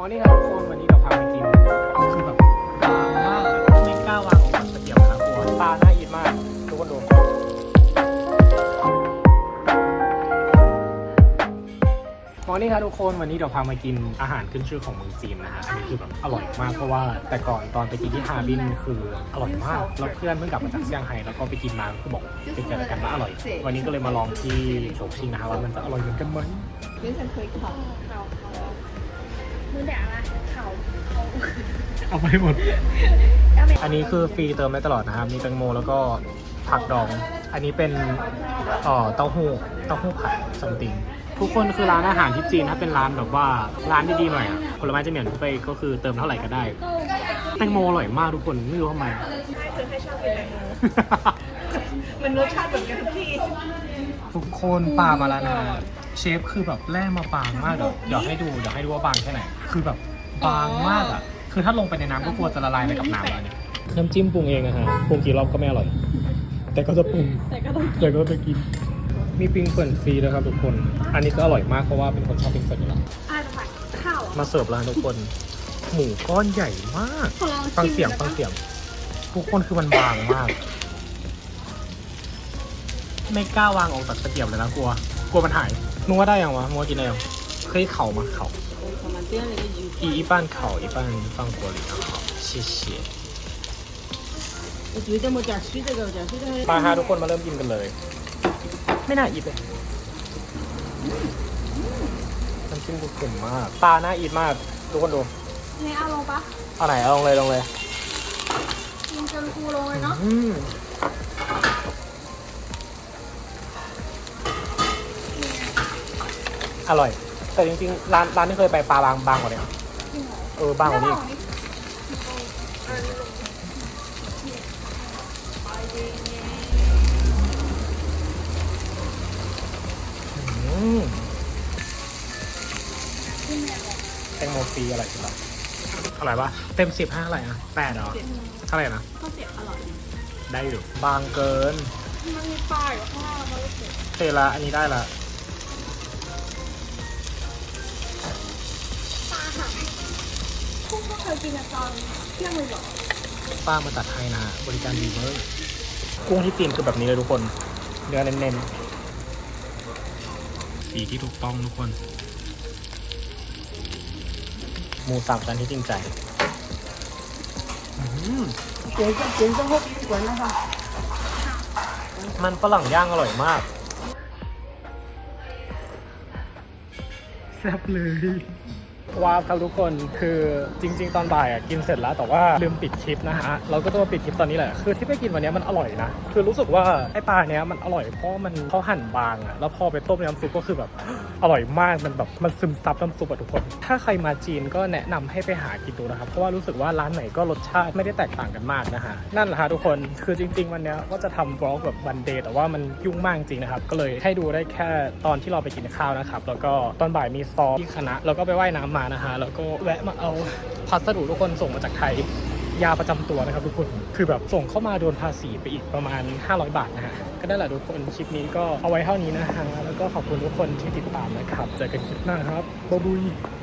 มอนี่ครับทุกคนวันนี้เราพาไปกินคือแบบบางมากไม่กล้าวางออกจากตะเกียบนะครับกลัวปลาน่าอินมาก ทุกคนดูมอนี่ครับทุกคนวันนี้เราพามากินอาหารขึ้นชื่อของเมืองจีนนะฮะอันนี้คือแบบอร่อยมากเพราะว่าแต่ก่อนตอนไปกินที่ฮาร์บินคืออร่อยมากแล้วเพื่อนเพิ่งกลับมาจากเซี่ยงไฮ้แล้วก็ไปกินมาก็คือบอกเป็นกันกันว่าอร่อย วันนี้ก็เลยมาลองที่โฉกชิงนะฮะว่ามันจะอร่อยเหมือนกันไหม มือแดกอะเขาเขาเอาไปหมด อันนี้คือฟรีเติมได้ตลอดนะครับ มีแตงโมแล้วก็ผักดอง อันนี้เป็นเอ่อเต้าหู้เต้าหู้ผัดสมติง ทุกคนคือร้านอาหารที่จีนถ้าเป็นร้านแบบว่าร้านดีๆหน่อยอะผลไม้จะเหมือนไปก็คือเติมเท่าไหร่ก็ได้ แตงโมอร่อยมากทุกคนไม่รู้ทำไม ใช่คือให้ชอบกินแตงโมมันรสชาติเหมือนกันทุกที่ทุกคนป่ามาแล้วนะ เชฟคือแบบแร่มาบางมากเดี๋ยวเดี๋ยวให้ดูเดี๋ยวให้ดูว่าบางแค่ไหน คือแบบบางมากอะ คือถ้าลงไปในน้ำก็กลัวจะละลายไปกับน้ำแล้วเนี่ยน้ำจิ้มปรุงเองนะฮะปรุงกี่รอบก็ไม่อร่อย แต่ก็จะปรุงแต่ก็ต้องแต่ก็จะกิน มีปิงเฟินฟรีนะครับทุกคน อันนี้ก็อร่อยมากเพราะว่าเป็นคนชอบปิงเฟินอยู่แล้วอ่าจะผัดข้าวมาเสิร์ฟแล้วทุกคน หมูก้อนใหญ่มากของเราฟังเสียงชิมฟังเสียง ทุกคนคือมันบางมาก ไม่กล้าวางออกจากตะเกียบเลยนะกลัว กลัวมันหายนัวได้ยังวะมัวกินได้ยังเคยเข่ามาเข่าอี一半烤一半放锅里然后谢谢我觉得我加水这个，加水这个。 มาฮะทุกคนมาเริ่มกินกันเลย ไม่น่าอิดเลยน้ำจิ้มดูเค็มมากปลาน่าอิดมาก ทุกคนดู เนี่ยเอาลงปะ เอาไหนเอาลงเลยลงเลย กินจนฟูลงเลยเนาะ อืมอร่อย แต่จริงๆร้านร้านที่เคยไปปลาบางบางกว่านี้จริงเหรอเออบางกว่านี้แล้วเอนี่อืมที่แม่บอกแตงโมฟรีอร่อยสุดละอร่อยปะเต็มสิบห้าอะไรอะแปดเหรอเท่าไหร่นะข้าวเสียบอร่อยได้อยู่บางเกินมันมีปลาอยู่ข้างล่างมันรู้สึกเทละอันนี้ได้ละ กินตอนเที่ยงเลยหรอป้ามาตัดไทยนะบริการดีเวอร์กุ้งที่จีนคือแบบนี้เลยทุกคน เนื้อเน้นๆสีที่ถูกต้องทุกคน หมูสามชั้นที่จริงใจเก๋จะเก๋จะพวกสวยนะคะ มันฝรั่งย่างอร่อยมากแซ่บเลย ว้าวครับทุกคนคือจริง ๆ ตอนบ่ายอะกินเสร็จแล้วแต่ว่าลืมปิดคลิปนะฮะเราก็จะมาปิดคลิปตอนนี้แหละคือที่ไปกินวันนี้มันอร่อยนะคือรู้สึกว่าไอ้ปลาเนี้ยมันอร่อยเพราะมันเขาหั่นบางอะแล้วพอไปต้มน้ำซุปก็คือแบบอร่อยมากมันแบบมันซึมซับน้ำซุปอะทุกคน ถ้าใครมาจีนก็แนะนำให้ไปหากินดูนะครับเพราะว่ารู้สึกว่าร้านไหนก็รสชาติไม่ได้แตกต่างกันมากนะฮะนั่นแหละฮะทุกคนคือจริง ๆ วันเนี้ยว่าจะทำบล็อกแบบวันเดย์แต่ว่ามันยุ่งมากจริงนะครับก็เลยให้ดูได้แค่ตอนที่เราไปกินข้าวนะครับแล้วก็ตอนบ่ายมีซ้อมที่คณะแล้วก็ไปว่ายน้ำมานะฮะแล้วก็แวะมาเอาพัสดุทุกคนส่งมาจากไทยยาประจำตัวนะครับทุกคน คือแบบส่งเข้ามาโดนภาษีไปอีกประมาณ 500 บาทนะฮะ ก็ได้แหละทุกคน คลิปนี้ก็เอาไว้เท่านี้นะฮะ แล้วก็ขอบคุณทุกคนที่ติดตามนะครับ เจอกันคลิปหน้าครับบ๊ายบาย